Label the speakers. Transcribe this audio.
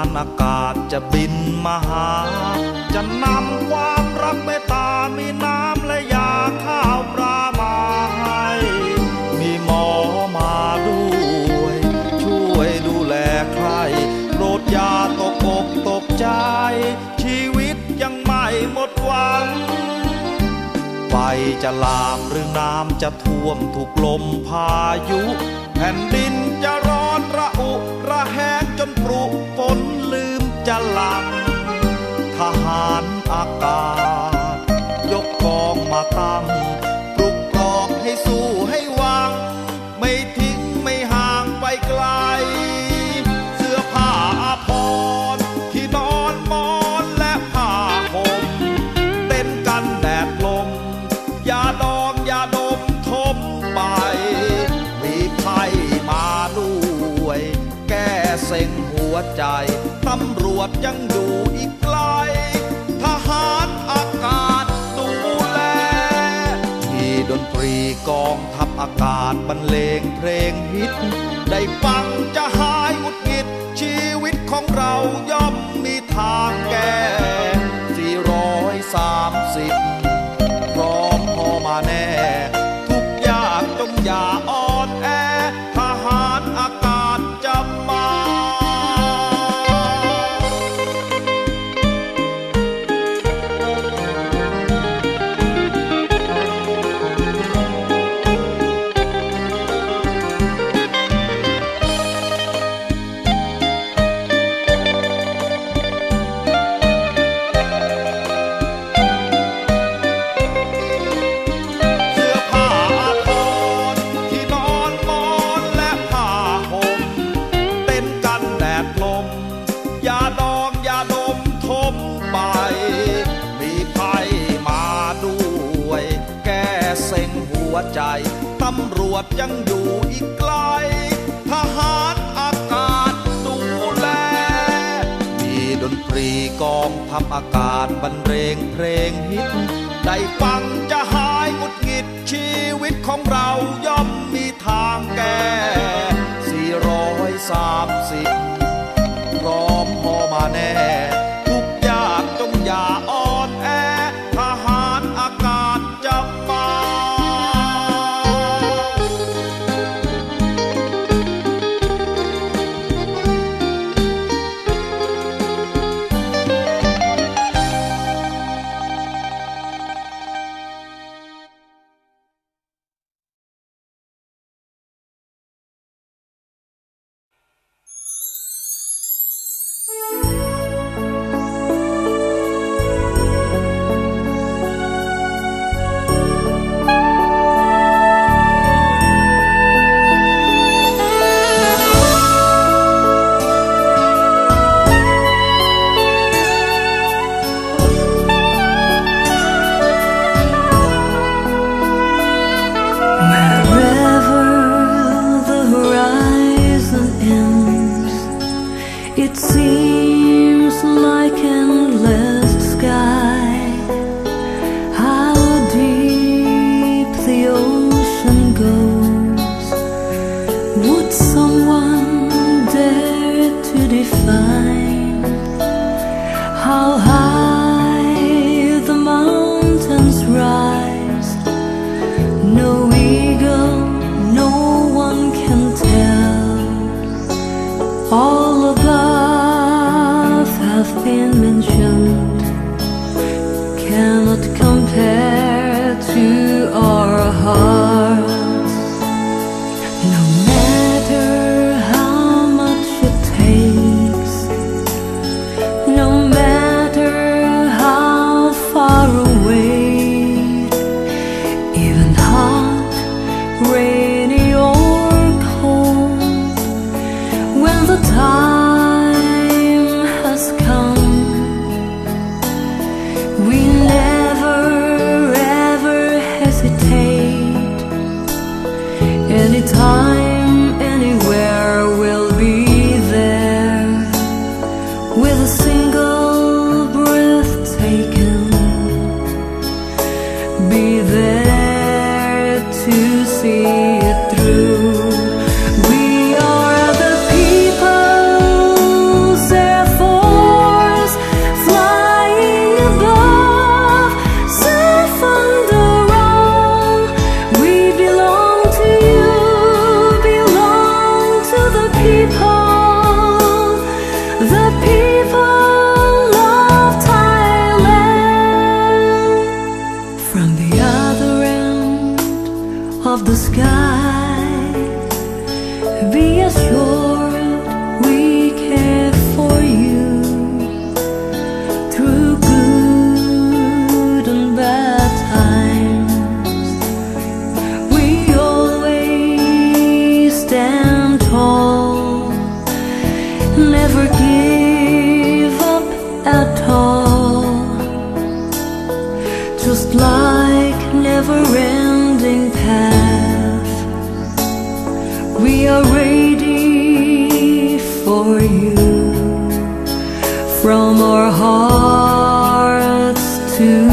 Speaker 1: านอากาศจะบินมาหา จะนำความรักเมตตา มีน้ำและยาข้าวปลามาให้มีหมอมาด้วย ช่วยดูแลใครโปรดยาตกอกตกใจ ชีวิตยังไม่หมดหวังไฟจะลามหรือน้ำจะท่วมถูกลมพายุ แผ่นดินจะร้อนระอุ ระแหงจนปรุกฝน ลังทหารอากาศ ยกกองมาตั้งปลุกปลอบให้สู้ให้หวังไม่ทิ้งไม่ห่างไปไกล เสื้อผ้าอาภรที่นอนหมอนและผ้าห่มเต้นกันแดดลม ยาดองยาดมทมไป มีไพ่มาด้วย แก้เซ็งหัวใจ ตำรวจยังอยู่อีกไกล ทหารอากาศดูแล ที่ดนตรีกองทัพอากาศบรรเลงเพลงฮิต ได้ฟังจะหายหงุดหงิดชีวิตของเราย่อมมีทาง วใจ ตำรวจยังอยู่อีกไกล ทหารอากาศดูแล มีดนตรีกองทัพอากาศบรรเลงเพลงฮิต ได้ฟังจะหายหงุดหงิดชีวิตของเราย่อมมีทางแก้430
Speaker 2: to